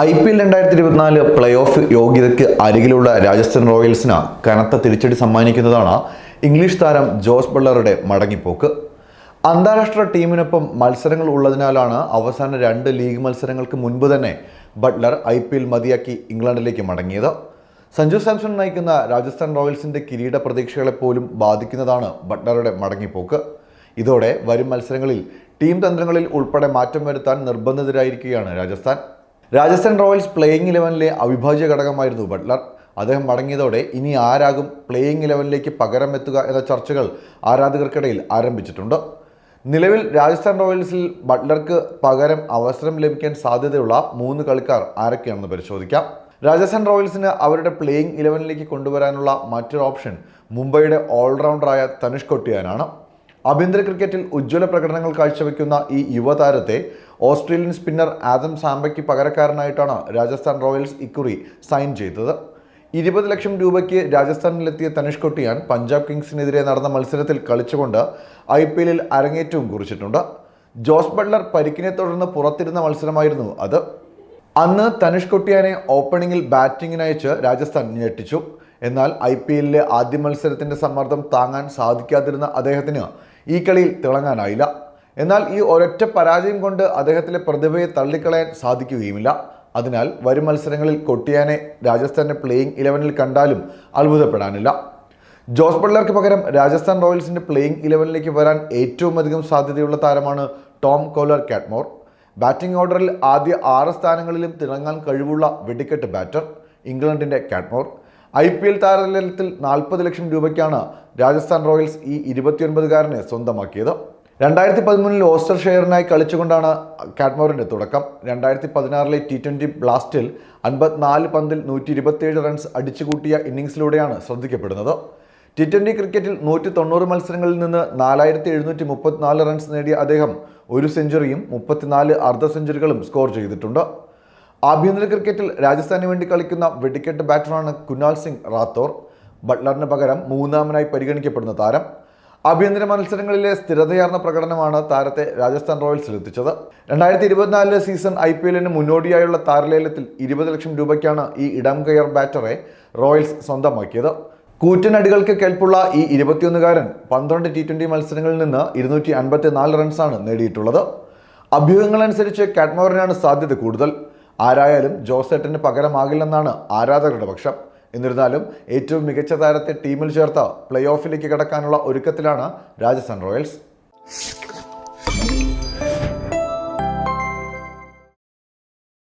I P L രണ്ടായിരത്തി ഇരുപത്തിനാല് play off യോഗ്യതയ്ക്ക് അരികിലുള്ള രാജസ്ഥാൻ റോയൽസിന് കനത്ത തിരിച്ചടി സമ്മാനിക്കുന്നതാണ് ഇംഗ്ലീഷ് താരം ജോസ് ബള്ളറുടെ മടങ്ങിപ്പോക്ക്. അന്താരാഷ്ട്ര ടീമിനൊപ്പം മത്സരങ്ങൾ ഉള്ളതിനാലാണ് അവസാന രണ്ട് ലീഗ് മത്സരങ്ങൾക്ക് മുൻപ് തന്നെ ബട്ട്ലർ ഐ പി എൽ മതിയാക്കി ഇംഗ്ലണ്ടിലേക്ക് മടങ്ങിയത്. സഞ്ജു സാംസൺ നയിക്കുന്ന രാജസ്ഥാൻ റോയൽസിന്റെ കിരീട പ്രതീക്ഷകളെ പോലും ബാധിക്കുന്നതാണ് ബട്ട്ലറുടെ മടങ്ങിപ്പോക്ക്. ഇതോടെ വരും മത്സരങ്ങളിൽ ടീം തന്ത്രങ്ങളിൽ ഉൾപ്പെടെ മാറ്റം വരുത്താൻ നിർബന്ധിതരായിരിക്കുകയാണ് രാജസ്ഥാൻ. രാജസ്ഥാൻ റോയൽസ് പ്ലേയിങ് ഇലവനിലെ അവിഭാജ്യ ഘടകമായിരുന്നു ബട്ട്ലർ. അദ്ദേഹം മടങ്ങിയതോടെ ഇനി ആരാകും പ്ലേയിങ് ഇലവനിലേക്ക് പകരം എത്തുക എന്ന ചർച്ചകൾ ആരാധകർക്കിടയിൽ ആരംഭിച്ചിട്ടുണ്ട്. നിലവിൽ രാജസ്ഥാൻ റോയൽസിൽ ബട്ട്ലർക്ക് പകരം അവസരം ലഭിക്കാൻ സാധ്യതയുള്ള മൂന്ന് കളിക്കാർ ആരൊക്കെയാണെന്ന് പരിശോധിക്കാം. രാജസ്ഥാൻ റോയൽസിന് അവരുടെ പ്ലേയിങ് ഇലവനിലേക്ക് കൊണ്ടുവരാനുള്ള മറ്റൊരു ഓപ്ഷൻ മുംബൈയുടെ ഓൾറൗണ്ടറായ തനുഷ് കൊട്ടിയാനാണ്. ആഭ്യന്തര ക്രിക്കറ്റിൽ ഉജ്ജ്വല പ്രകടനങ്ങൾ കാഴ്ചവെക്കുന്ന ഈ യുവതാരത്തെ ഓസ്ട്രേലിയൻ സ്പിന്നർ ആദം സാംബയ്ക്ക് പകരക്കാരനായിട്ടാണ് രാജസ്ഥാൻ റോയൽസ് ഇക്കുറി സൈൻ ചെയ്തത്. ഇരുപത് ലക്ഷം രൂപയ്ക്ക് രാജസ്ഥാനിലെത്തിയ തനിഷ് കൊട്ടിയാൻ പഞ്ചാബ് കിങ്സിനെതിരെ നടന്ന മത്സരത്തിൽ കളിച്ചുകൊണ്ട് ഐ പി എല്ലിൽ അരങ്ങേറ്റവും കുറിച്ചിട്ടുണ്ട്. ജോസ് ബട്ട്ലർ പരിക്കിനെ തുടർന്ന് പുറത്തിരുന്ന മത്സരമായിരുന്നു അത്. അന്ന് തനുഷ് കൊട്ടിയാനെ ഓപ്പണിംഗിൽ ബാറ്റിംഗിനയച്ച് രാജസ്ഥാൻ ഞെട്ടിച്ചു. എന്നാൽ ഐ പി എല്ലിലെ ആദ്യ മത്സരത്തിന്റെ സമ്മർദ്ദം താങ്ങാൻ സാധിക്കാതിരുന്ന അദ്ദേഹത്തിന് ഈ കളിയിൽ തിളങ്ങാനായില്ല. എന്നാൽ ഈ ഒരൊറ്റ പരാജയം കൊണ്ട് അദ്ദേഹത്തിലെ പ്രതിഭയെ തള്ളിക്കളയാൻ സാധിക്കുകയുമില്ല. അതിനാൽ വരും മത്സരങ്ങളിൽ കൊട്ടിയാനെ രാജസ്ഥാന്റെ പ്ലേയിങ് ഇലവനിൽ കണ്ടാലും അത്ഭുതപ്പെടാനില്ല. ജോസ് ബട്ട്ലർക്ക് പകരം രാജസ്ഥാൻ റോയൽസിന്റെ പ്ലേയിങ് ഇലവനിലേക്ക് വരാൻ ഏറ്റവും അധികം സാധ്യതയുള്ള താരമാണ് ടോം കോലർ കാറ്റ്മോർ. ബാറ്റിംഗ് ഓർഡറിൽ ആദ്യ ആറ് സ്ഥാനങ്ങളിലും തിളങ്ങാൻ കഴിവുള്ള വെടിക്കെട്ട് ബാറ്റർ ഇംഗ്ലണ്ടിന്റെ കാറ്റ്മോർ. ഐ പി എൽ താരതലത്തിൽ നാൽപ്പത് ലക്ഷം രൂപയ്ക്കാണ് രാജസ്ഥാൻ റോയൽസ് ഈ ഇരുപത്തിയൊൻപതുകാരനെ സ്വന്തമാക്കിയത്. രണ്ടായിരത്തി പതിമൂന്നിൽ ഓസ്റ്റർ ഷെയറിനായി കളിച്ചുകൊണ്ടാണ് കാറ്റ്മോറിന്റെ തുടക്കം. രണ്ടായിരത്തി പതിനാറിലെ ടി ട്വന്റി ബ്ലാസ്റ്റിൽ അൻപത്തിനാല് പന്തിൽ നൂറ്റി ഇരുപത്തിയേഴ് റൺസ് അടിച്ചുകൂട്ടിയ ഇന്നിങ്സിലൂടെയാണ് ശ്രദ്ധിക്കപ്പെടുന്നത്. ടി ട്വന്റി ക്രിക്കറ്റിൽ നൂറ്റി തൊണ്ണൂറ് മത്സരങ്ങളിൽ നിന്ന് നാലായിരത്തി എഴുന്നൂറ്റി മുപ്പത്തിനാല് റൺസ് നേടിയ അദ്ദേഹം ഒരു സെഞ്ചുറിയും മുപ്പത്തിനാല് അർദ്ധ സെഞ്ചുറികളും സ്കോർ ചെയ്തിട്ടുണ്ട്. ആഭ്യന്തര ക്രിക്കറ്റിൽ രാജസ്ഥാനു വേണ്ടി കളിക്കുന്ന വെടിക്കെട്ട് ബാറ്ററാണ് കുനാൽ സിംഗ് റാത്തോർ. ബട്ട്ലറിന് പകരം മൂന്നാമനായി പരിഗണിക്കപ്പെടുന്ന താരം. ആഭ്യന്തര മത്സരങ്ങളിലെ സ്ഥിരതയാർന്ന പ്രകടനമാണ് താരത്തെ രാജസ്ഥാൻ റോയൽസിൽ എത്തിച്ചത്. രണ്ടായിരത്തി ഇരുപത്തിനാലിലെ സീസൺ ഐ പി എല്ലിന് മുന്നോടിയായുള്ള താരലേലത്തിൽ ഇരുപത് ലക്ഷം രൂപയ്ക്കാണ് ഈ ഇടം കയർ ബാറ്ററെ റോയൽസ് സ്വന്തമാക്കിയത്. കൂറ്റനടികൾക്ക് കേൾപ്പുള്ള ഈ ഇരുപത്തിയൊന്നുകാരൻ പന്ത്രണ്ട് ടി ട്വന്റി മത്സരങ്ങളിൽ നിന്ന് ഇരുന്നൂറ്റി അൻപത്തി നാല് റൺസാണ് നേടിയിട്ടുള്ളത്. അഭ്യൂഹങ്ങളനുസരിച്ച് കാറ്റ്മോറിനാണ് സാധ്യത കൂടുതൽ. ആരായാലും ജോസേട്ടന് പകരമാകില്ലെന്നാണ് ആരാധകരുടെ പക്ഷം. എന്നിരുന്നാലും ഏറ്റവും മികച്ച താരത്തെ ടീമിൽ ചേർത്ത് പ്ലേ ഓഫിലേക്ക് കടക്കാനുള്ള ഒരുക്കത്തിലാണ് രാജസ്ഥാൻ റോയൽസ്.